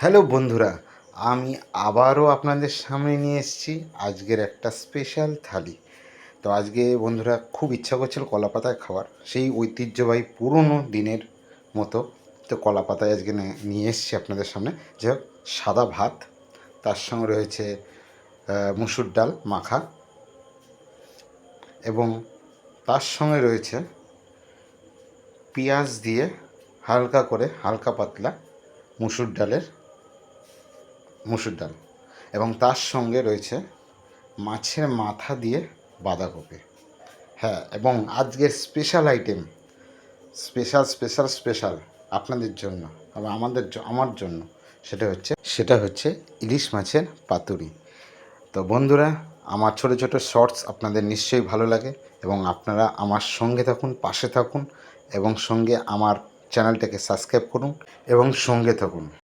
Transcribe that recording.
Hello বন্ধুরা, আমি আবারও আপনাদের সামনে নিয়ে এসেছি আজকের একটা স্পেশাল থালি। তো আজকে বন্ধুরা খুব ইচ্ছা করছিল কলা পাতায় খাওয়ার, সেই ঐতিহ্যবাহী পুরনো দিনের মতো। তো কলা পাতায় আজকে নিয়ে এসেছি আপনাদের সামনে। যে হোক, সাদা ভাত, তার সঙ্গে রয়েছে মুসুর ডাল, মাখা এবং তার সঙ্গে রয়েছে পেঁয়াজ দিয়ে হালকা করে, হালকা পাতলা মুসুর ডালের মুসুর ডাল। এবং তার সঙ্গে রয়েছে মাছের মাথা দিয়ে বাঁধাকপি। হ্যাঁ এবং আজকের special item special special special আপনাদের জন্য এবং আমাদের আমার জন্য সেটা হচ্ছে সেটা হচ্ছে ইলিশ মাছের পাতুরি। তো বন্ধুরা, আমার ছোট ছোট শর্টস আপনাদের নিশ্চয়ই ভালো লাগে এবং আপনারা আমার সঙ্গে থাকুন, পাশে থাকুন এবং সঙ্গে আমার চ্যানেলটাকে সাবস্ক্রাইব করুন এবং সঙ্গে থাকুন।